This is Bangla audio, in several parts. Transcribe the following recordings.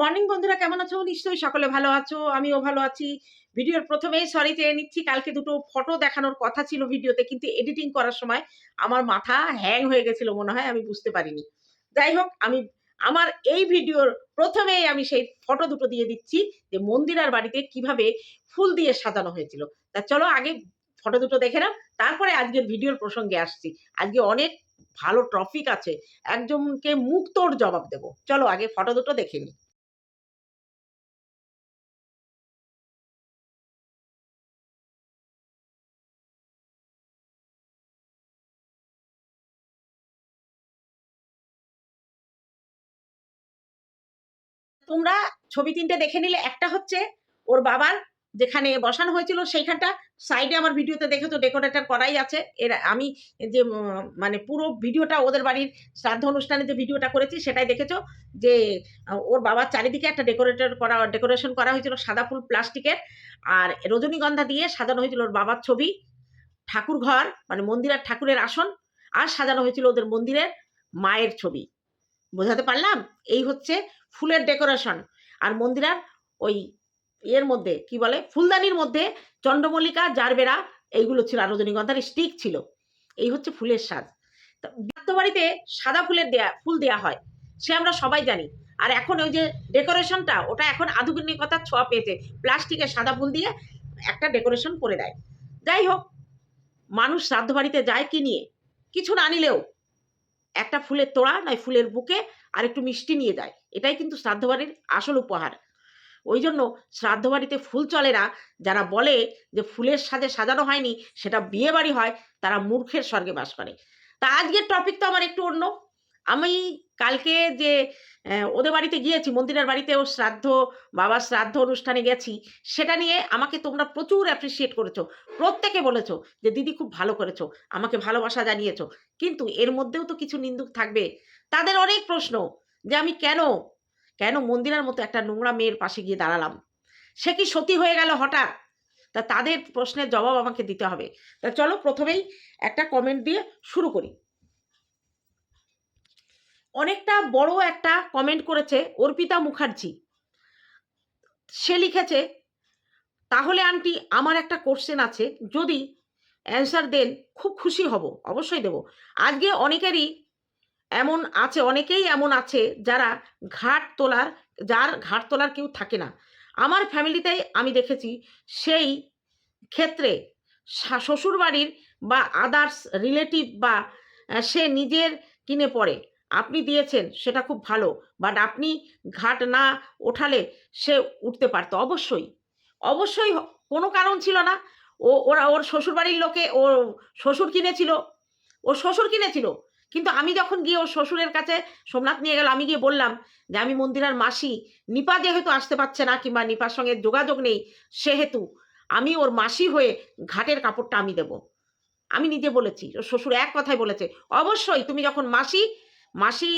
মর্নিং বন্ধুরা, কেমন আছো? নিশ্চয়ই সকলে ভালো আছো, আমিও ভালো আছি। ভিডিওর প্রথমেই সরি চেয়ে নিচ্ছি, কালকে দুটো ফটো দেখানোর কথা ছিল ভিডিওতে, কিন্তু এডিটিং করার সময় আমার মাথা হ্যাং হয়ে গেছিল মনে হয়, আমি বুঝতে পারিনি। যাই হোক, আমি, আমার এই ভিডিওর প্রথমেই আমি সেই ফটো দুটো দিয়ে দিচ্ছি, যে মন্দিরার বাড়িতে কীভাবে ফুল দিয়ে সাজানো হয়েছিল। তা চলো আগে ফটো দুটো দেখে নাও, তারপরে আজকের ভিডিওর প্রসঙ্গে আসছি। আজকে অনেক ভালো টপিক আছে, একজনকে মুক্তর জবাব দেবো। চলো আগে ফটো দুটো দেখে নিই। তোমরা ছবি তিনটে দেখে নিলে, একটা হচ্ছে ওর বাবার যেখানে বসানো হয়েছিল সেইখানটা সাইডে আমার ভিডিওতে দেখেছ ডেকোরেটর করাই আছে। এর, আমি যে মানে পুরো ভিডিওটা ওদের বাড়ির শ্রাদ্ধ অনুষ্ঠানে যে ভিডিওটা করেছি সেটাই দেখেছ যে ওর বাবার চারিদিকে একটা ডেকোরেটর করা ডেকোরেশন করা হয়েছিল সাদা ফুল প্লাস্টিকের আর রজনীগন্ধা দিয়ে সাজানো হয়েছিল ওর বাবার ছবি ঠাকুর ঘর মানে মন্দিরের ঠাকুরের আসন, আর সাজানো হয়েছিল ওদের মন্দিরের মায়ের ছবি। বোঝাতে পারলাম? এই হচ্ছে ফুলের ডেকোরেশন। আর মন্দিরার ওই এর মধ্যে, কি বলে? ফুলদানির মধ্যে চন্দ্রমল্লিকা, জারবেরা, এইগুলো ছিল আর রজনীগন্ধার স্টিক ছিল। এই হচ্ছে ফুলের সাজ। বাড়িতে সাদা ফুলের দেয়া, ফুল দেয়া হয়। সে আমরা সবাই জানি। আর এখন ওই যে ডেকোরেশনটা, ওটা এখন আধুনিকতার ছোঁয়া পেয়েছে। প্লাস্টিকের সাদা ফুল দিয়ে একটা ডেকোরেশন করে দেয়। যাই হোক, মানুষ শ্রাদ্ধ বাড়িতে যায় কি নিয়ে? কিছু না নিলেও একটা ফুলের তোড়া নয় ফুলের বুকে আর একটু মিষ্টি নিয়ে দেয় এটাই কিন্তু শ্রাদ্ধ বাড়ির আসল উপহার। ওই জন্য শ্রাদ্ধ বাড়িতে ফুল চলে না, যারা বলে যে ফুলের সাজে সাজানো হয়নি, সেটা বিয়ে বাড়ি হয়, তারা মূর্খের স্বর্গে বাস করে। তা আজকের টপিক তো আমার একটু অন্য। আমি কালকে যে ওদের বাড়িতে গিয়েছি, মন্দিরের বাড়িতে ও শ্রাদ্ধ, বাবার শ্রাদ্ধ অনুষ্ঠানে গেছি, সেটা নিয়ে আমাকে তোমরা প্রচুর অ্যাপ্রিসিয়েট করেছ। প্রত্যেকে বলেছ যে, দিদি খুব ভালো করেছ, আমাকে ভালোবাসা জানিয়েছো। কিন্তু এর মধ্যেও তো কিছু নিন্দুক থাকবে। তাদের অনেক প্রশ্ন যে, আমি কেন কেন মন্দিরের মতো একটা নোংরা মেয়ের পাশে গিয়ে দাঁড়ালাম? সে কি সতী হয়ে গেল হঠাৎ? তা তাদের প্রশ্নের জবাব আমাকে দিতে হবে। তা চলো প্রথমেই একটা কমেন্ট দিয়ে শুরু করি। অনেকটা বড় একটা কমেন্ট করেছে অর্পিতা মুখার্জি। সে লিখেছে, তাহলে আন্টি, আমার একটা কোশ্চেন আছে। যদি অ্যান্সার দেন, খুব খুশি হব, অবশ্যই দেব। আজকে অনেকেরই এমন আছে, অনেকেই এমন আছে যারা ঘাট তোলার, যার ঘাট তোলার কেউ থাকে না। আমার ফ্যামিলিতেই আমি দেখেছি, সেই ক্ষেত্রে শ্বশুরবাড়ির বা আদার্স রিলেটিভ বা সে নিজের কিনে পড়ে। আপনি দিয়েছেন সেটা খুব ভালো। বাট আপনি ঘাট না ওঠালে সে উঠতে পারতো, অবশ্যই। অবশ্যই কোনো কারণ ছিল না। ও, ওরা, ওর শ্বশুরবাড়ির লোকে ওর শ্বশুর কিনেছিল। ওর শ্বশুর কিনেছিল। কিন্তু আমি যখন গিয়ে ওর শ্বশুরের কাছে সোমনাথ নিয়ে গেল, আমি গিয়ে বললাম যে, আমি মন্দিরার মাসি, নিপা যেহেতু আসতে পারছে না কিংবা নিপার সঙ্গে যোগাযোগ নেই, সেহেতু আমি ওর মাসি হয়ে ঘাটের কাপড়টা আমি দেব। আমি নিজে বলেছি, ওর শ্বশুর এক কথাই বলেছে, অবশ্যই, তুমি যখন মাসি মাসি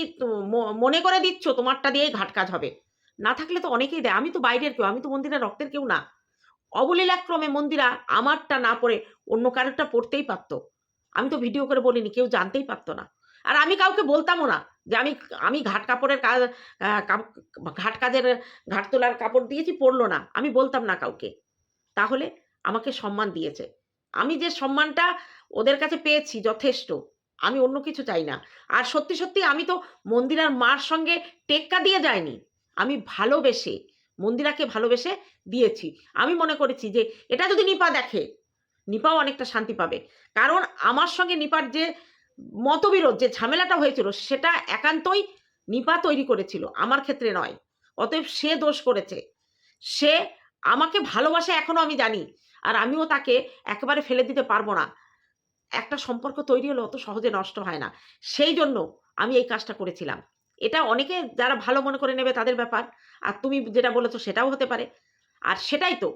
মনে করে দিচ্ছ তোমারটা দিয়েই ঘাট কাজ হবে। না থাকলে তো অনেকেই দেয়। আমি তো বাইরের কেউ, আমি তো মন্দিরের রক্তের কেউ না। অবলীলাক্রমে মন্দিরা আমারটা না পড়ে অন্য কারোরটা পড়তেই পারতো। আমি তো ভিডিও করে বলিনি, কেউ জানতেই পারতো না। আর আমি কাউকে বলতামও না যে আমি আমি ঘাট কাপড়ের কাজ ঘাট কাজের, ঘাট তোলার কাপড় দিয়েছি, পড়ল না। আমি বলতাম না কাউকে। তাহলে আমাকে সম্মান দিয়েছে। আমি যে সম্মানটা ওদের কাছে পেয়েছি যথেষ্ট। আমি অন্য কিছু চাই না। আর সত্যি সত্যি আমি তো মন্দিরার মার সঙ্গে টেক্কা দিয়ে যাইনি। আমি ভালোবেসে, মন্দিরাকে ভালোবেসে দিয়েছি। আমি মনে করেছি যে এটা যদি নিপা দেখে, নিপাও অনেকটা শান্তি পাবে। কারণ আমার সঙ্গে নিপার যে মতবিরোধ, যে ঝামেলাটা হয়েছিল, সেটা একান্তই নিপা তৈরি করেছিল, আমার ক্ষেত্রে নয়। অতএব সে দোষ করেছে। সে আমাকে ভালোবাসে এখনও আমি জানি। আর আমিও তাকে একেবারে ফেলে দিতে পারব না। একটা সম্পর্ক তৈরি হলে অত সহজে নষ্ট হয় না। সেই জন্য আমি এই কাজটা করেছিলাম। এটা অনেকে যারা ভালো মনে করে নেবে তাদের ব্যাপার। আর তুমি যেটা বলেছ সেটাও হতে পারে। আর সেটাই তো,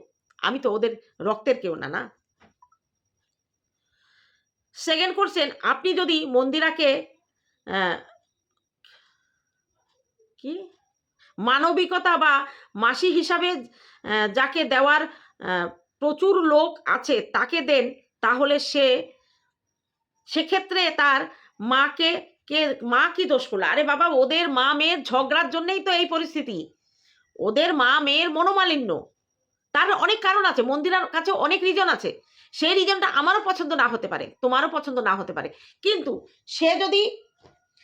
আমি তো ওদের রক্তের কেউ না না? সেকেন্ড কোশ্চেন আপনি যদি মন্দিরাকে কি? মানবিকতা বা মাসি হিসাবে যাকে দেওয়ার প্রচুর লোক আছে তাকে দেন, তাহলে সে সেক্ষেত্রে তার মাকে কে, মা কি দোষ করল? আরে বাবা, ওদের মা মেয়ের ঝগড়ার জন্যই তো এই পরিস্থিতি। ওদের মা মেয়ের মনোমালিন্য। তার অনেক কারণ আছে, মন্দিরার কাছে অনেক রিজন আছে। সেই রিজনটা আমারও পছন্দ না হতে পারে, তোমারও পছন্দ না হতে পারে। কিন্তু সে যদি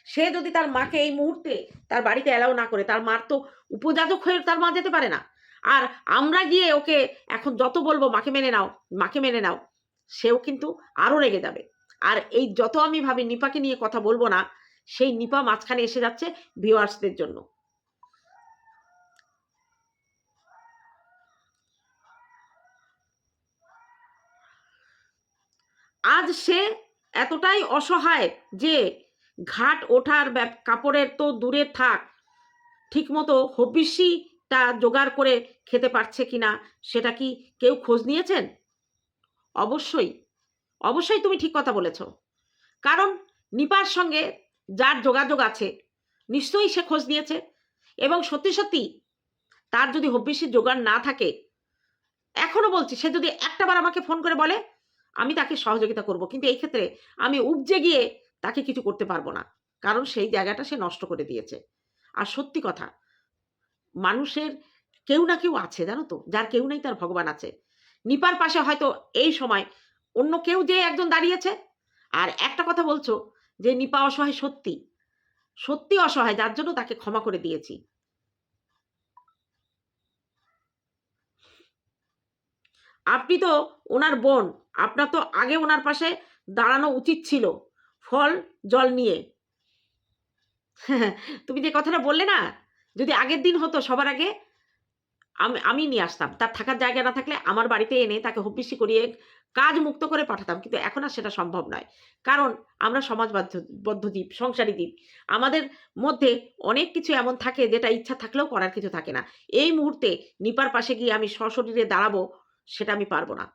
সে যদি তার মাকে এই মুহূর্তে তার বাড়িতে অ্যালাউ না করে, তার মার তো উপযাজক হয়ে তার মা যেতে পারে না। আর আমরা গিয়ে ওকে এখন যত বলব, মাকে মেনে নাও, মাকে মেনে নাও, সেও কিন্তু আরও রেগে যাবে। আর এই যত আমি ভাবি নিপাকে নিয়ে কথা বলব না, সেই নিপা মাঝখানে এসে যাচ্ছে ভিউয়ার্সদের জন্য। আজ সে এতটাই অসহায় যে ঘাট ওঠার কাপড়ের তো দূরে থাক, ঠিকমতো হবিষ্যিটা জোগাড় করে খেতে পারছে কিনা, সেটা কি কেউ খোঁজ নিয়েছেন? অবশ্যই। অবশ্যই তুমি ঠিক কথা বলেছ। কারণ নিপার সঙ্গে যার যোগাযোগ আছে, নিশ্চয়ই সে খোঁজ নিয়েছে এবং সত্যি সত্যি তার যদি হব্বিসির জোগাড় না থাকে, এখনও বলছি, সে যদি একটাবার আমাকে ফোন করে বলে, আমি তাকে সহযোগিতা করব। কিন্তু এই ক্ষেত্রে আমি উপজে গিয়ে তাকে কিছু করতে পারব না। কারণ সেই জায়গাটা সে নষ্ট করে দিয়েছে। আর সত্যি কথা, মানুষের কেউ না কেউ আছে, জানো তো? যার কেউ নেই, তার ভগবান আছে। নিপার পাশে হয়তো এই সময় অন্য কেউ যে একজন দাঁড়িয়েছে। আর একটা কথা বলছো যে নিপা অসহায় সত্যি। সত্যি অসহায়, যার জন্য তাকে ক্ষমা করে দিয়েছি। আপনি তো ওনার বোন, আপনার তো আগে ওনার পাশে দাঁড়ানো উচিত ছিল, ফল, জল নিয়ে। তুমি যে কথাটা বললে না, যদি আগের দিন হতো সবার আগে আমি আমি নিয়ে আসতাম। তার থাকার জায়গা না থাকলে আমার বাড়িতে এনে তাকে হব্বিসি করিয়ে কাজ মুক্ত করে পাঠাতাম। কিন্তু এখন আর সেটা সম্ভব নয়। কারণ আমরা সমাজবদ্ধ, বদ্ধ জীব, সংসারী দ্বীপ আমাদের মধ্যে অনেক কিছু এমন থাকে যেটা ইচ্ছা থাকলেও করার কিছু থাকে না। এই মুহূর্তে নিপার পাশে গিয়ে আমি সশরীরে দাঁড়াবো সেটা আমি পারব না।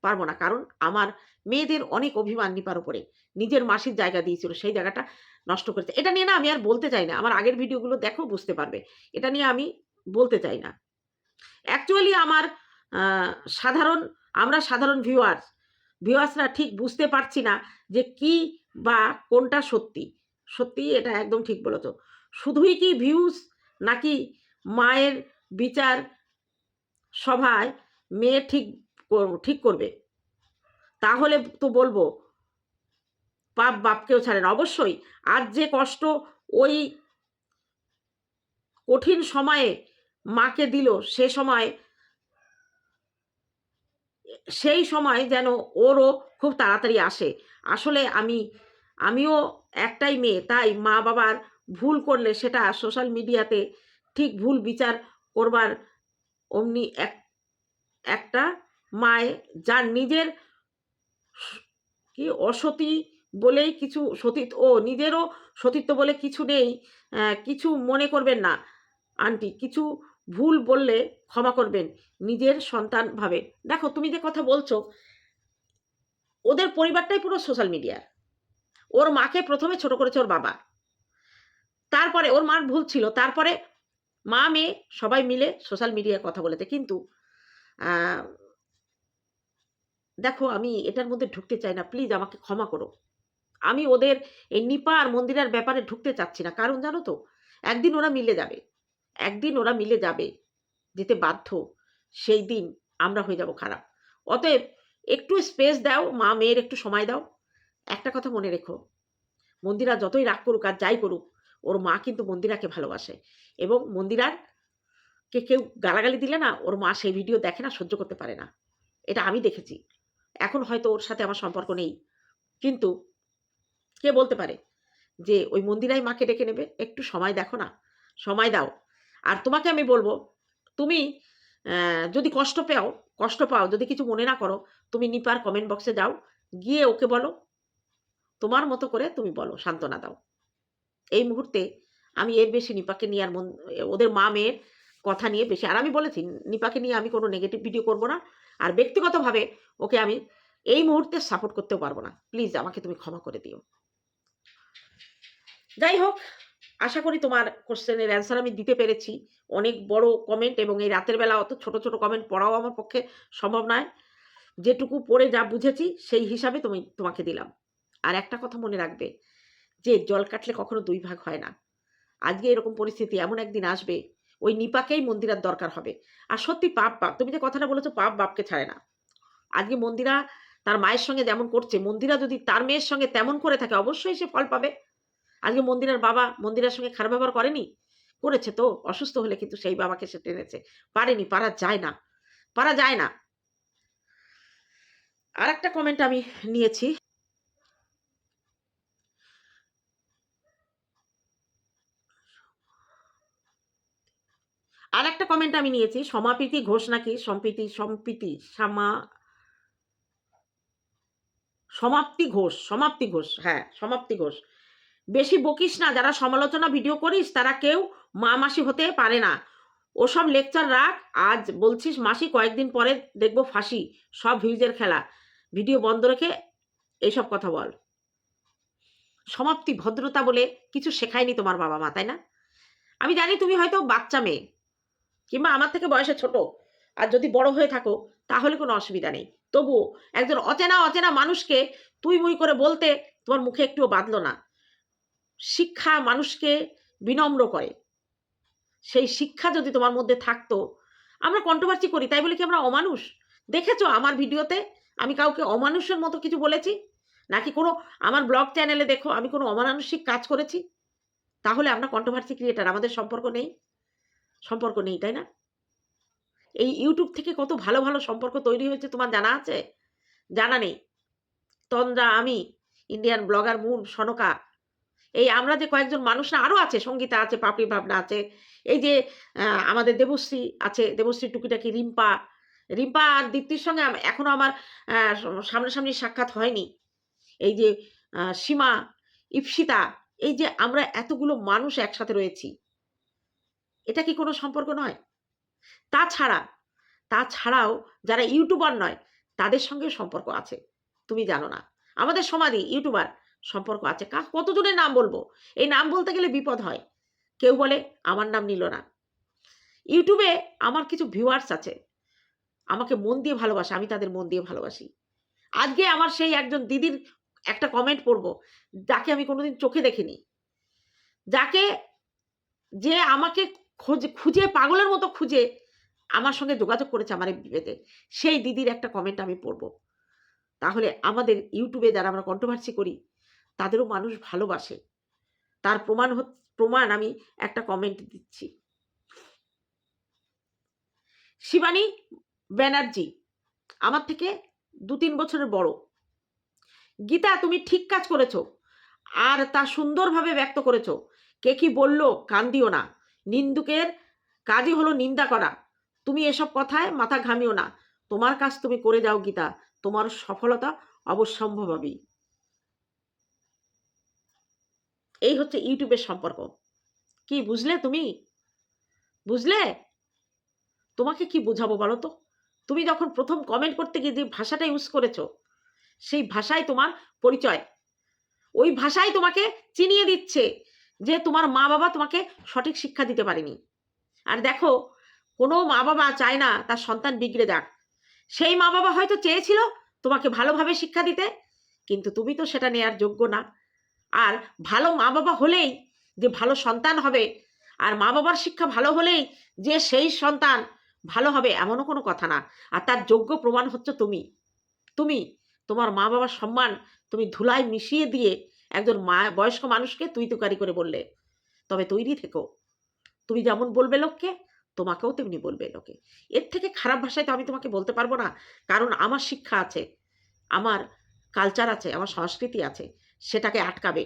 পারব না। কারণ আমার মেয়েদের অনেক অভিমান নিপার উপরে। নিজের মাসির জায়গা দিয়েছিল, সেই জায়গাটা নষ্ট করেছে। এটা নিয়ে না আমি আর বলতে চাই না। আমার আগের ভিডিওগুলো দেখো, বুঝতে পারবে। এটা নিয়ে আমি বলতে চাই না। অ্যাকচুয়ালি আমার সাধারণ, আমরা সাধারণ ভিউয়ার্স ভিউয়ার্সরা ঠিক বুঝতে পারছি না যে কি বা কোনটা সত্যি। সত্যি এটা একদম ঠিক বলেছ। শুধুই কি ভিউজ নাকি মায়ের বিচার সভায় মেয়ে ঠিক ঠিক করবে? তাহলে তো বলব, বাপ বাপকেও ছাড়েন অবশ্যই, আজ যে কষ্ট ওই কঠিন সময়ে মাকে দিল সে সময়, সেই সময় যেন ওরও খুব তাড়াতাড়ি আসে। আসলে আমি, আমিও একটাই মেয়ে, তাই মা বাবার ভুল করলে সেটা সোশ্যাল মিডিয়াতে ঠিক ভুল বিচার করবার অমনি এক, একটা মায়ে যার নিজের কি অসতী বলেই কিছু সতীত ও নিজেরও সতীত্ব বলে কিছু নেই কিছু মনে করবেন না, আন্টি। কিছু ভুল বললে ক্ষমা করবেন, নিজের সন্তান ভাবে। দেখো, তুমি যে কথা বলছো, ওদের পরিবারটাই পুরো সোশ্যাল মিডিয়া ওর মাকে প্রথমে ছোট করেছে ওর বাবা। তারপরে ওর মার ভুল ছিল, তারপরে মা, মেয়ে সবাই মিলে সোশ্যাল মিডিয়ায় কথা বলেছে। কিন্তু দেখো, আমি এটার মধ্যে ঢুকতে চাই না। প্লিজ আমাকে ক্ষমা করো। আমি ওদের এই নিপা আর মন্দিরের ব্যাপারে ঢুকতে চাচ্ছি না। কারণ জানো তো, একদিন ওরা মিলে যাবে। একদিন ওরা মিলে যাবে, যেতে বাধ্য। সেই দিন আমরা হয়ে যাব খারাপ। অতএব একটু স্পেস দাও, মা মেয়ের একটু সময় দাও। একটা কথা মনে রেখো, মন্দিরা যতই রাগ করুক আর যাই করুক, ওর মা কিন্তু মন্দিরাকে ভালোবাসে এবং মন্দিরার কে কেউ গালাগালি দিলে না, ওর মা সেই ভিডিও দেখে না, সহ্য করতে পারে না। এটা আমি দেখেছি। এখন হয়তো ওর সাথে আমার সম্পর্ক নেই। কিন্তু কে বলতে পারে যে, ওই মন্দিরাই মাকে ডেকে নেবে? একটু সময় দেখো না। সময় দাও। আর তোমাকে আমি বলব, তুমি যদি কষ্ট পাও কষ্ট পাও, যদি কিছু মনে না করো, তুমি নিপার কমেন্ট বক্সে যাও, গিয়ে ওকে বলো, তোমার মতো করে তুমি বলো, সান্ত্বনা দাও। এই মুহূর্তে আমি এর বেশি নিপাকে নিয়ে আর মন, ওদের মা মেয়ের কথা নিয়ে বেশি, আর আমি বলেছি, নিপাকে নিয়ে আমি কোনো নেগেটিভ ভিডিও করব না, আর ব্যক্তিগতভাবে ওকে আমি এই মুহূর্তে সাপোর্ট করতেও পারব না। প্লিজ আমাকে তুমি ক্ষমা করে দিও। যাই হোক আশা করি তোমার কোশ্চেনের অ্যান্সার আমি দিতে পেরেছি। অনেক বড় কমেন্ট এবং এই রাতের বেলা অত ছোট ছোট কমেন্ট পড়াও আমার পক্ষে সম্ভব নয়। যেটুকু পড়ে যা বুঝেছি, সেই হিসাবে তুমি, তোমাকে দিলাম। আর একটা কথা মনে রাখবে, যে জল কাটলে কখনো দুই ভাগ হয় না। আজকে এরকম পরিস্থিতি, এমন একদিন আসবে, ওই নিপাকেই মন্দিরার দরকার হবে। আর সত্যি পাপ বাপ, তুমি যে কথাটা বলেছ, পাপ বাপকে ছাড়ে না। আজকে মন্দিরা তার মায়ের সঙ্গে যেমন করছে, মন্দিরা যদি তার মেয়ের সঙ্গে তেমন করে থাকে, অবশ্যই সে ফল পাবে। আজকে মন্দিরের বাবা মন্দিরের সঙ্গে খারাপ ব্যবহার করেনি? করেছে তো, অসুস্থ হলে কিন্তু সেই বাবাকে সে টেনেছে। পারেনি, পারা যায় না, পারা যায় না। আর একটা কমেন্ট আমি নিয়েছি। আর একটা কমেন্ট আমি নিয়েছি সমাপ্রীতি ঘোষ নাকি? সম্প্রীতি সম্প্রীতি সামা, সমাপ্তি ঘোষ সমাপ্তি ঘোষ হ্যাঁ সমাপ্তি ঘোষ। বেশি বকিস না, যারা সমালোচনা ভিডিও করিস, তারা কেউ মা মাসি হতে পারে না। ওসব লেকচার রাখ, আজ বলছিস মাসি, কয়েকদিন পরে দেখব ফাঁসি, সব ভিউজের খেলা। ভিডিও বন্ধ রেখে এইসব কথা বল। সমাপ্তি ভদ্রতা বলে কিছু শেখায়নি তোমার বাবা মা, তাই না? আমি জানি তুমি হয়তো বাচ্চা মেয়ে, কিংবা আমার থেকে বয়সে ছোট। আর যদি বড় হয়ে থাকো, তাহলে কোনো অসুবিধা নেই। তবুও একজন অচেনা অচেনা মানুষকে তুই মুই করে বলতে তোমার মুখে একটুও বাঁধলো না। শিক্ষা মানুষকে বিনম্র করে। সেই শিক্ষা যদি তোমার মধ্যে থাকতো, আমরা কন্ট্রোভার্সি করি, তাই বলে কি আমরা অমানুষ? দেখেছ আমার ভিডিওতে আমি কাউকে অমানুষের মতো কিছু বলেছি? নাকি কোনো আমার ব্লগ চ্যানেলে দেখো, আমি কোনো অমানুষিক কাজ করেছি? তাহলে আমরা কন্ট্রোভার্সি ক্রিয়েটার আমাদের সম্পর্ক নেই। সম্পর্ক নেই, তাই না? এই ইউটিউব থেকে কত ভালো ভালো সম্পর্ক তৈরি হয়েছে তোমার জানা আছে? জানা নেই। তন্দ্রা, আমি ইন্ডিয়ান ব্লগার মুন সনকা এই আমরা যে কয়েকজন মানুষ না আরও আছে, সঙ্গীতা আছে, পাপড়ি ভাবনা আছে, এই যে আমাদের দেবশ্রী আছে, দেবশ্রী টুকিটাকি রিম্পা রিম্পা আর দীপ্তির সঙ্গে আম- এখনও আমার সামনাসামনি সাক্ষাৎ হয়নি। এই যে সীমা, ইপসিতা, এই যে আমরা এতগুলো মানুষ একসাথে রয়েছি। এটা কি কোনো সম্পর্ক নয়? তাছাড়া, তাছাড়াও যারা ইউটিউবার নয়, তাদের সঙ্গে সম্পর্ক আছে। তুমি জানো না। আমাদের সমাধি, ইউটিউবার সম্পর্ক আছে। কা কতজনের নাম বলব? এই নাম বলতে গেলে বিপদ হয়। কেউ বলে, আমার নাম নিল না ইউটিউবে আমার কিছু ভিউয়ার্স আছে। আমাকে মন দিয়ে ভালোবাসে, আমি তাদের মন দিয়ে ভালোবাসি। আজকে আমার সেই একজন দিদির একটা কমেন্ট পড়ব, যাকে আমি কোনোদিন চোখে দেখিনি। যাকে যে আমাকে খোঁজ, খুঁজে, পাগলের মতো খুঁজে আমার সঙ্গে যোগাযোগ করেছে আমার বিবেতে সেই দিদির একটা কমেন্ট আমি পড়ব। তাহলে আমাদের ইউটিউবে যারা আমরা কন্ট্রোভার্সি করি তাদেরও মানুষ ভালোবাসে। তার প্রমাণ প্রমাণ আমি একটা কমেন্ট দিচ্ছি। শিবানী ব্যানার্জি, আমার থেকে দু তিন বছরের বড়। গীতা, তুমি ঠিক কাজ করেছ আর তা সুন্দরভাবে ব্যক্ত করেছ। কে কি বলল কান দিও না। নিন্দুকের কাজই হলো নিন্দা করা। তুমি এসব কথায় মাথা ঘামিও না। তোমার কাজ তুমি করে যাও গীতা। তোমার সফলতা অবশ্যম্ভাবী। এই হচ্ছে ইউটিউবের সম্পর্ক। কি বুঝলে তুমি? বুঝলে? তোমাকে কি বোঝাবো বলো তো? তুমি যখন প্রথম কমেন্ট করতে গিয়ে যে ভাষাটা ইউজ করেছ, সেই ভাষায় তোমার পরিচয়। ওই ভাষাই তোমাকে চিনিয়ে দিচ্ছে যে তোমার মা বাবা তোমাকে সঠিক শিক্ষা দিতে পারেনি। আর দেখো, কোনো মা বাবা চায় না তার সন্তান বিগড়ে যাক। সেই মা বাবা হয়তো চেয়েছিল তোমাকে ভালোভাবে শিক্ষা দিতে, কিন্তু তুমি তো সেটা নেয়ার যোগ্য না। আর ভালো মা বাবা হলেই যে ভালো সন্তান হবে, আর মা বাবার শিক্ষা ভালো হলেই যে সেই সন্তান ভালো হবে এমনও কোনো কথা না। আর তার যোগ্য প্রমাণ হচ্ছে তুমি। তুমি, তোমার মা বাবার সম্মান তুমি ধুলায় মিশিয়ে দিয়ে একজন মা, বয়স্ক মানুষকে তুই তুকারি করে বললে। তবে তৈরি থেকো। তুমি যেমন বলবে লোককে, তোমাকেও তেমনি বলবে লোকে। এর থেকে খারাপ ভাষায় তো আমি তোমাকে বলতে পারব না। কারণ আমার শিক্ষা আছে, আমার কালচার আছে, আমার সংস্কৃতি আছে। সেটাকে আটকাবে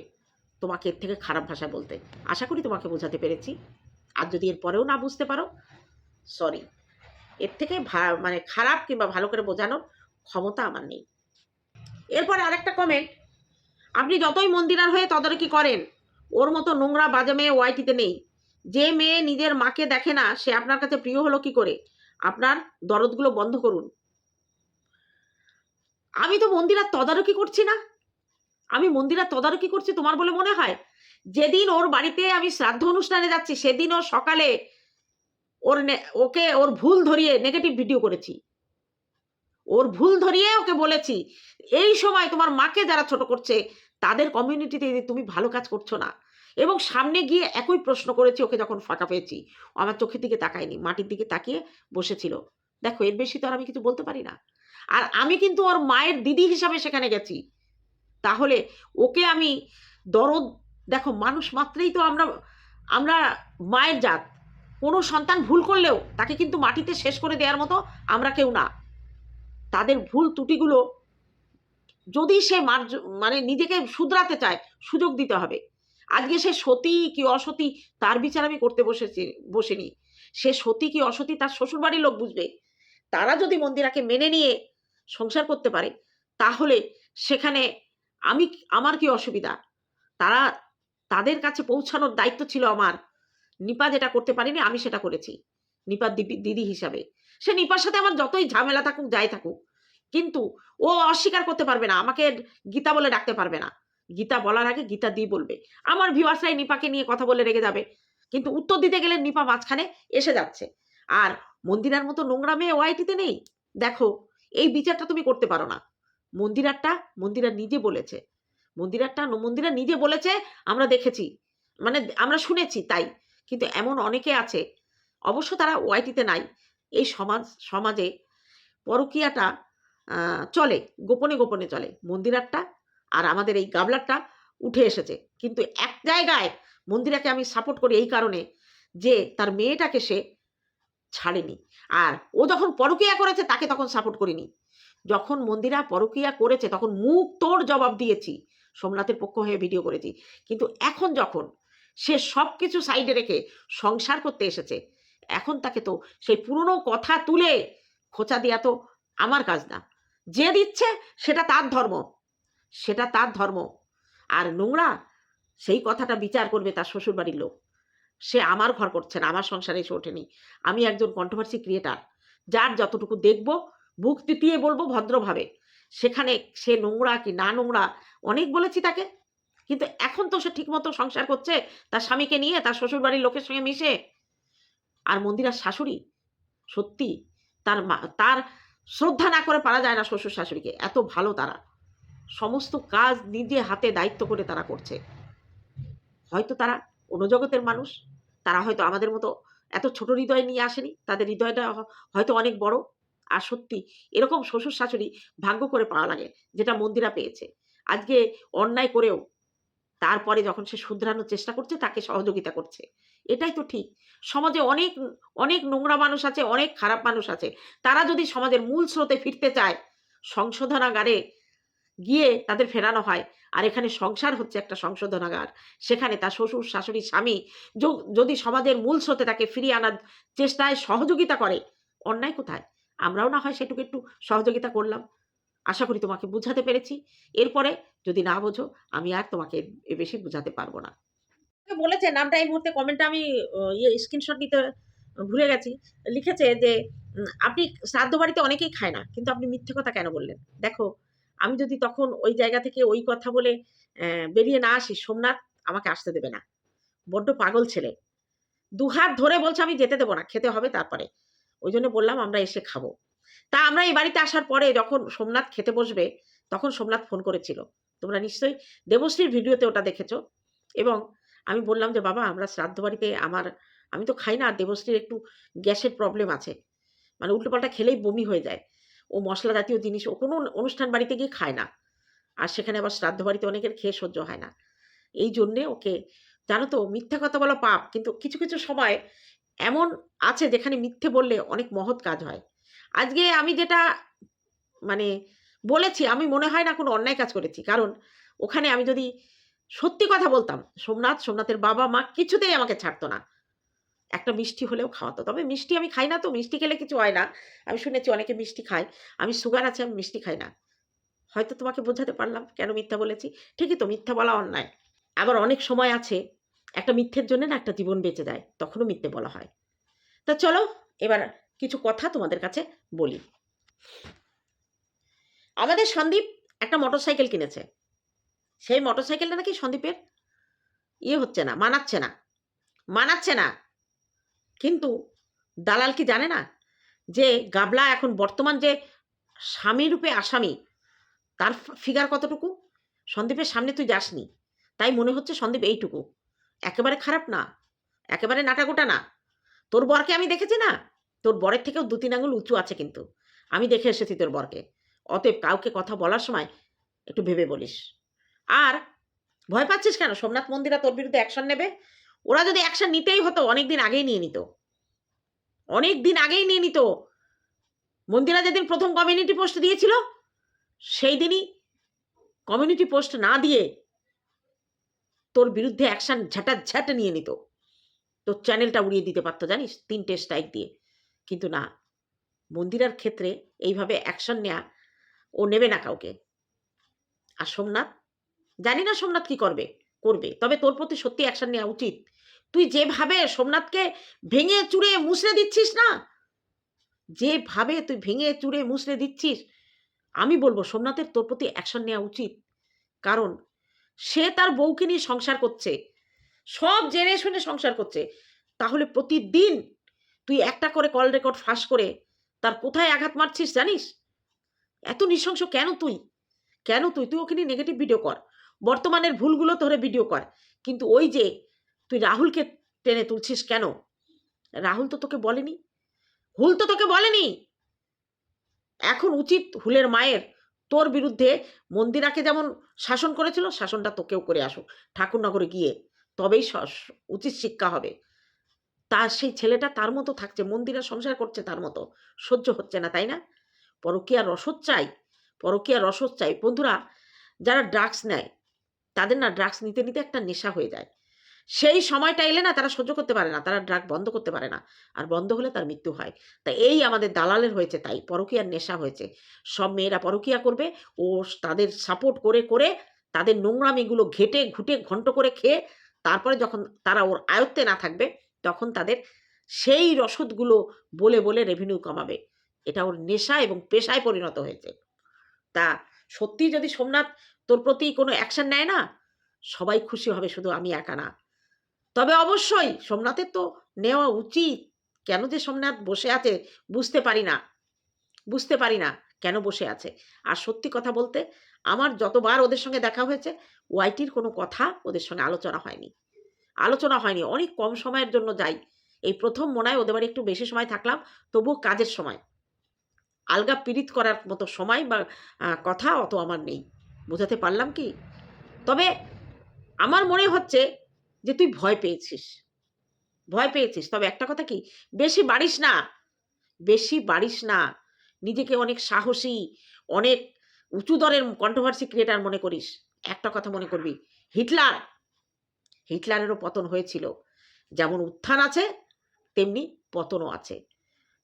তোমাকে এর থেকে খারাপ ভাষা বলতে। আশা করি তোমাকে বোঝাতে পেরেছি। আর যদি এর পরেও না বুঝতে পারো সরি এর থেকে মানে খারাপ কিংবা ভালো করে বোঝানোর ক্ষমতা আমার নেই। এরপরে আরেকটা কমেন্ট আপনি যতই মন্দিরার হয়ে তদারকি করেন, ওর মতো নোংরা বাজে মেয়ে ওয়াইটিতে নেই। যে মেয়ে নিজের মাকে দেখে না, সে আপনার কাছে প্রিয় হলো কি করে? আপনার দরদগুলো বন্ধ করুন। আমি তো মন্দিরার তদারকি করছি না। আমি মন্দিরার তদারকি করছি তোমার বলে মনে হয়? যেদিন ওর বাড়িতে আমি শ্রাদ্ধ অনুষ্ঠানে যাচ্ছি, সেদিন ও সকালে ওর ওকে ওর ভুল ধরিয়ে নেগেটিভ ভিডিও করেছি। ওর ভুল ধরিয়ে ওকে বলেছি, এই সময় তোমার মাকে যারা ছোট করছে, তাদের কমিউনিটিতে তুমি ভালো কাজ করছ না, এবং সামনে গিয়ে একই প্রশ্ন করেছি, ওকে যখন ফাঁকা পেয়েছি আমার চোখের দিকে তাকায়নি, মাটির দিকে তাকিয়ে বসেছিল। দেখো, এর বেশি তো আর আমি কিছু বলতে পারি না। আর আমি কিন্তু ওর মায়ের দিদি হিসাবে সেখানে গেছি। তাহলে ওকে আমি দরদ, দেখো মানুষ মাত্রেই তো আমরা আমরা মায়ের জাত। কোনো সন্তান ভুল করলেও তাকে কিন্তু মাটিতে শেষ করে দেওয়ার মতো আমরা কেউ না। তাদের ভুল ত্রুটিগুলো যদি সে মার্জ- মানে নিজেকে শুধরাতে চায়, সুযোগ দিতে হবে। আজকে সে সতী কি অসতী তার বিচার আমি করতে বসেছি, বসিনি। সে সতী কি অসতী তার শ্বশুরবাড়ির লোক বুঝবে। তারা যদি মন্দিরাকে মেনে নিয়ে সংসার করতে পারে, তাহলে সেখানে আমি আমার কি অসুবিধা? তারা, তাদের কাছে পৌঁছানোর দায়িত্ব ছিল আমার। নিপা যেটা করতে পারিনি, আমি সেটা করেছি। নিপার দিদি হিসাবে। সে নিপার সাথে আমার যতই ঝামেলা থাকুক, যাই থাকুক। কিন্তু ও অস্বীকার করতে পারবে না, আমাকে গীতা বলে ডাকতে পারবে না। গীতা বলার আগে গীতা দি বলবে। আমার ভিউয়ার্সরাই নিপাকে নিয়ে কথা বলে রেগে যাবে। কিন্তু উত্তর দিতে গেলে নিপা মাঝখানে এসে যাচ্ছে। আর মন্দিরার মতো নোংরা মেয়ে ওয়াইটিতে নেই? দেখো, এই বিচারটা তুমি করতে পারো না। মন্দিরারটা মন্দিরা নিজে বলেছে। মন্দিরারটা মন্দিরা নিজে বলেছে, আমরা দেখেছি। মানে আমরা শুনেছি তাই। কিন্তু এমন অনেকে আছে, অবশ্য তারা ওয়াইটিতে নাই। এই সমাজ, সমাজে পরকীয়াটা চলে, গোপনে গোপনে চলে। মন্দিরারটা আর আমাদের এই গাবলারটা উঠে এসেছে। কিন্তু এক জায়গায় মন্দিরাকে আমি সাপোর্ট করি এই কারণে যে তার মেয়েটাকে সে ছাড়েনি। আর ও যখন পরকীয়া করেছে, তাকে তখন সাপোর্ট করিনি। যখন মন্দিরা পরকিয়া করেছে, তখন মুখ তোর জবাব দিয়েছি। সোমনাথের পক্ষ হয়ে ভিডিও করেছি। কিন্তু এখন যখন সে সব কিছু সাইডে রেখে সংসার করতে এসেছে, এখন তাকে তো সেই পুরনো কথা তুলে খোঁচা দেওয়া তো আমার কাজ না। যে দিচ্ছে, সেটা তার ধর্ম। সেটা তার ধর্ম। আর নোংরা সেই কথাটা বিচার করবে তার শ্বশুরবাড়ির লোক। সে আমার ঘর করছে না, আমার সংসারে এসে ওঠেনি। আমি একজন কন্ট্রোভার্সি ক্রিয়েটার যার যতটুকু দেখব বুক তিতিয়ে বলব ভদ্রভাবে। সেখানে সে নোংরা কি না নোংরা অনেক বলেছি তাকে, কিন্তু এখন তো সে ঠিকমতো সংসার করছে, তার স্বামীকে নিয়ে তার শ্বশুরবাড়ির লোকের সঙ্গে মিশে। আর মন্দিরার শাশুড়ি, সত্যি, তার মা, তার শ্রদ্ধা না করে পারা যায় না শ্বশুর শাশুড়িকে, এত ভালো তারা। সমস্ত কাজ নিজে হাতে দায়িত্ব করে তারা করছে। হয়তো তারা অনুজগতের মানুষ, তারা হয়তো আমাদের মতো এত ছোট হৃদয় নিয়ে আসেনি, তাদের হৃদয়টা হয়তো অনেক বড়। আর সত্যি এরকম শ্বশুর শাশুড়ি ভাগ্য করে পাওয়া লাগে যেটা মন্দিরা পেয়েছে। আজকে অন্যায় করেও তারপরে যখন সে শুধরানোর চেষ্টা করছে, তাকে সহযোগিতা করছে। এটাই তো ঠিক। সমাজে অনেক অনেক নোংরা মানুষ আছে, অনেক খারাপ মানুষ আছে। তারা যদি সমাজের মূল স্রোতে ফিরতে চায়, সংশোধনাগারে গিয়ে তাদের ফেরানো হয়। আর এখানে সংসার হচ্ছে একটা সংশোধনাগার। সেখানে তার শ্বশুর, শাশুড়ি, স্বামী যদি সমাজের মূল স্রোতে তাকে ফিরিয়ে আনার চেষ্টায় সহযোগিতা করে, অন্যায় কোথায়? আমরাও না হয় সেটুকু একটু সহযোগিতা করলাম। আশা করি তোমাকে বুঝাতে পেরেছি। এরপরে যদি না বোঝো, আমি আর তোমাকে এ বেশি বুঝাতে পারব না। বলেছে নামটা এই মুহূর্তে কমেন্টটা আমি ইয়ে স্ক্রিনশট নিতে ভুলে গেছি। লিখেছে যে আপনি শ্রাদ্ধ বাড়িতে অনেকেই খায় না, কিন্তু আপনি মিথ্যে কথা কেন বললেন? দেখো, আমি যদি তখন ওই জায়গা থেকে ওই কথা বলে বেরিয়ে না আসি, সোমনাথ আমাকে আসতে দেবে না। বড্ড পাগল ছেলে। দুহাত ধরে বলছে আমি যেতে দেবো না, খেতে হবে তারপরে। ওই জন্য বললাম আমরা এসে খাব। তা আমরা এই বাড়িতে আসার পরে যখন সোমনাথ খেতে বসবে, তখন সোমনাথ ফোন করেছিল। তোমরা নিশ্চয়ই দেবশ্রীর ভিডিওতে ওটা দেখেছ। এবং আমি বললাম যে, বাবা, আমরা শ্রাদ্ধ বাড়িতে আমার, আমি তো খাই না দেবশ্রীর একটু গ্যাসের প্রবলেম আছে। মানে উল্টোপাল্টা খেলেই বমি হয়ে যায়। ও মশলা জাতীয় জিনিস, ও কোনো অনুষ্ঠান বাড়িতে গিয়ে খায় না। আর সেখানে আবার শ্রাদ্ধ বাড়িতে অনেকের খেয়ে সহ্য হয় না। এই জন্যে ওকে, জানো তো, মিথ্যা কথা বলা পাপ। কিন্তু কিছু কিছু সময় এমন আছে যেখানে মিথ্যে বললে অনেক মহৎ কাজ হয়। আজকে আমি যেটা মানে বলেছি, আমি মনে হয় না কোনো অন্যায় কাজ করেছি। কারণ ওখানে আমি যদি সত্যি কথা বলতাম, সোমনাথ, সোমনাথের বাবা মা কিছুতেই আমাকে ছাড়তো না। একটা মিষ্টি হলেও খাওয়াতো। তবে মিষ্টি আমি খাই না তো, মিষ্টি খেলে কিছু হয় না। আমি শুনেছি অনেকে মিষ্টি খায়। আমি সুগার আছে, আমি মিষ্টি খাই না। হয়তো তোমাকে বোঝাতে পারলাম কেন মিথ্যা বলেছি? ঠিকই তো, মিথ্যা বলা অন্যায়। আবার অনেক সময় আছে একটা মিথ্যের জন্য না একটা জীবন বেঁচে যায় তখনও মিথ্যে বলা হয়। তা চলো, এবার কিছু কথা তোমাদের কাছে বলি। আমাদের সন্দীপ একটা মোটরসাইকেল কিনেছে। সেই মোটরসাইকেলটা নাকি সন্দীপের? ইয়ে হচ্ছে না, মানাচ্ছে না। মানাচ্ছে না। কিন্তু দালাল কি জানে না যে গাবলা এখন বর্তমান যে স্বামী রূপে আসামি, তার ফিগার কতটুকু? সন্দীপের সামনে তুই যাসনি, তাই মনে হচ্ছে সন্দীপ এইটুকু। একেবারে খারাপ না, একেবারে নাটাগোটা না। তোর বরকে আমি দেখেছি না? তোর বরের থেকেও দু তিন আঙুল উঁচু আছে কিন্তু। আমি দেখে এসেছি তোর বরকে। অতএব কাউকে কথা বলার সময় একটু ভেবে বলিস। আর ভয় পাচ্ছিস কেন? সোমনাথ মন্দিরা তোর বিরুদ্ধে অ্যাকশন নেবে? ওরা যদি অ্যাকশন নিতেই হতো অনেক দিন আগেই নিয়ে নিত। অনেক দিন আগেই নিয়ে নিত। মন্দিরা যেদিন প্রথম কমিউনিটি পোস্ট দিয়েছিল, সেই দিনই কমিউনিটি পোস্ট না দিয়ে তোর বিরুদ্ধে অ্যাকশন ঝাঁটা নিয়ে নিত। তোর চ্যানেলটা উড়িয়ে দিতে পারতো, জানিস? তিনটে স্ট্রাইক দিয়ে। কিন্তু না, মন্দিরার ক্ষেত্রে এইভাবে অ্যাকশন নেয়া, ও নেবে না কাউকে। আর সোমনাথ? জানি না সোমনাথ কি করবে করবে। তবে তোর প্রতি সত্যি অ্যাকশন নেওয়া উচিত। তুই যেভাবে সোমনাথকে ভেঙে চুড়ে মুছড়ে দিচ্ছিস না, যেভাবে তুই ভেঙে চুড়ে মুছড়ে দিচ্ছিস, আমি বলব সোমনাথের তোর প্রতি অ্যাকশন নেওয়া উচিত। কারণ সে তার বউকে নিয়ে সংসার করছে। সব জেনে শুনে সংসার করছে। তাহলে প্রতিদিন তুই একটা করে কল রেকর্ড ফাঁস করে তার কোথায় আঘাত মারছিস জানিস? এত নৃশংস কেন তুই? কেন তুই? তুই ওখানে নেগেটিভ ভিডিও কর। বর্তমানের ভুলগুলো ধরে ভিডিও কর। কিন্তু ওই যে তুই রাহুলকে টেনে তুলছিস কেন? রাহুল তো তোকে বলেনি। হুল তো তোকে বলেনি। এখন উচিত হুলের মায়ের তোর বিরুদ্ধে মন্দিরাকে যেমন শাসন করেছিল, শাসনটা তোকেও করে আসুক। ঠাকুরনগরে গিয়ে তবেই উচিত শিক্ষা হবে। তার সেই ছেলেটা তার মতো থাকছে, মন্দিরা সংসার করছে তার মতো। সহ্য হচ্ছে না, তাই না? পরকীয়া রসদ চাই পরকীয়া রসদ চাই। বন্ধুরা, যারা ড্রাগস নেয়, তাদের না ড্রাগস নিতে নিতে একটা নেশা হয়ে যায়। সেই সময়টা এলে না তারা সহ্য করতে পারে না, তারা ড্রাগ বন্ধ করতে পারে না। আর বন্ধ হলে তার মৃত্যু হয়। তা এই আমাদের দালালের হয়েছে, তাই পরকীয়ার নেশা হয়েছে। সব মেয়েরা পরকীয়া করবে, ও তাদের সাপোর্ট করে করে তাদের নোংরামিগুলো ঘেটে, ঘুটে, ঘন্ট করে খেয়ে তারপরে যখন তারা ওর আয়ত্তে না থাকবে, তখন তাদের সেই রসদগুলো বলে বলে রেভিনিউ কমাবে। এটা ওর নেশা এবং পেশায় পরিণত হয়েছে। তা সত্যি যদি সোমনাথ তোর প্রতি কোনো অ্যাকশন নেয় না, সবাই খুশি হবে, শুধু আমি একা না। তবে অবশ্যই সোমনাথের তো নেওয়া উচিত। কেন যে সোমনাথ বসে আছে বুঝতে পারি না। বুঝতে পারি না কেন বসে আছে। আর সত্যি কথা বলতে আমার যতবার ওদের সঙ্গে দেখা হয়েছে ওয়াইটির কোনো কথা ওদের সঙ্গে আলোচনা হয়নি। আলোচনা হয়নি। অনেক কম সময়ের জন্য যাই। এই প্রথম মনে হয় ওদের বাড়ি একটু বেশি সময় থাকলাম, তবুও কাজের সময়। আলগা পীড়িত করার মতো সময় বা কথা অত আমার নেই। বোঝাতে পারলাম কি? তবে আমার মনে হচ্ছে যে তুই ভয় পেয়েছিস। ভয় পেয়েছিস। তবে একটা কথা কি? বেশি বাড়িস না। বেশি বাড়িস না। নিজেকে অনেক সাহসী, অনেক উঁচু দরের কন্ট্রোভার্সি ক্রিয়েটার মনে করিস। একটা কথা মনে করবি, হিটলার। হিটলারেরও পতন হয়েছিল। যেমন উত্থান আছে, তেমনি পতনও আছে।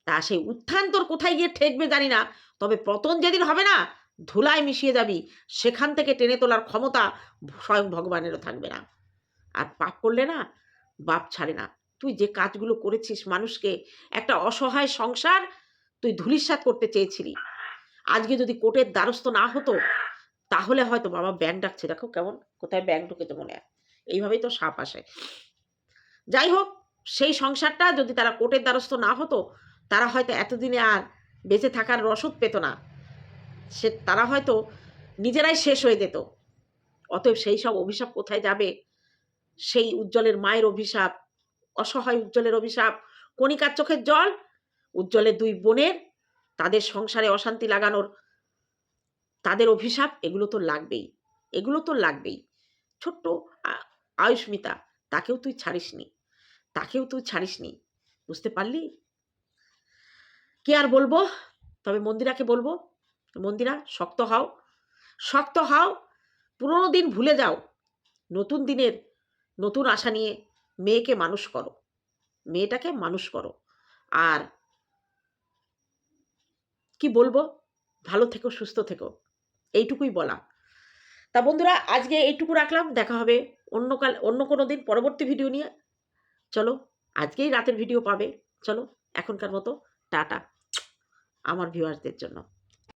তা সেই উত্থান তোর কোথায় গিয়ে ঠেকবে জানি না। তবে পতন যেদিন হবে না, ধুলায় মিশিয়ে যাবি। সেখান থেকে টেনে তোলার ক্ষমতা স্বয়ং ভগবানেরও থাকবে না। আর পাপ করলে না বাপ ছাড়ে না। তুই যে কাজগুলো করেছিস মানুষকে, একটা অসহায় সংসার তুই ধুলিস্বাদ করতে চেয়েছিলি। আজকে যদি কোর্টের দ্বারস্থ না হতো, তাহলে হয়তো বাবা ব্যাংক ডাকছে। দেখো কেমন, কোথায় ব্যাংক ঢুকেছে মনে হয়। এইভাবেই তো সাপ আসে। যাই হোক, সেই সংসারটা যদি তারা কোর্টের দ্বারস্থ না হতো, তারা হয়তো এতদিনে আর বেঁচে থাকার রসদ পেত না। সে, তারা হয়তো নিজেরাই শেষ হয়ে যেত। অতএব সেই সব অভিশাপ কোথায় যাবে? সেই উজ্জ্বলের মায়ের অভিশাপ, অসহায় উজ্জ্বলের অভিশাপ, কণিকার চোখের জল, উজ্জ্বলের দুই বোনের, তাদের সংসারে অশান্তি লাগানোর তাদের অভিশাপ, এগুলো তো লাগবেই, এগুলো তো লাগবেই। ছোট্ট আয়ুষ্মিতা, তাকেও তুই ছাড়িসনি, তাকেও তুই ছাড়িসনি, বুঝতে পারলি? কি আর বলব? তবে মন্দিরাকে বলব, মন্দিরা, শক্ত হও শক্ত হও, পুরোনো দিন ভুলে যাও, নতুন দিনের নতুন আশা নিয়ে মেয়েকে মানুষ করো। মেয়েটাকে মানুষ করো। আর কি বলব? ভালো থেকো, সুস্থ থেকো। এইটুকুই বলা। তা বন্ধুরা, আজকে এইটুকু রাখলাম। দেখা হবে অন্য কাল, অন্য কোনো দিন পরবর্তী ভিডিও নিয়ে। চলো, আজকেই রাতের ভিডিও পাবে। চলো, এখনকার মতো, টাটা। আমার ভিউয়ার্সদের জন্য।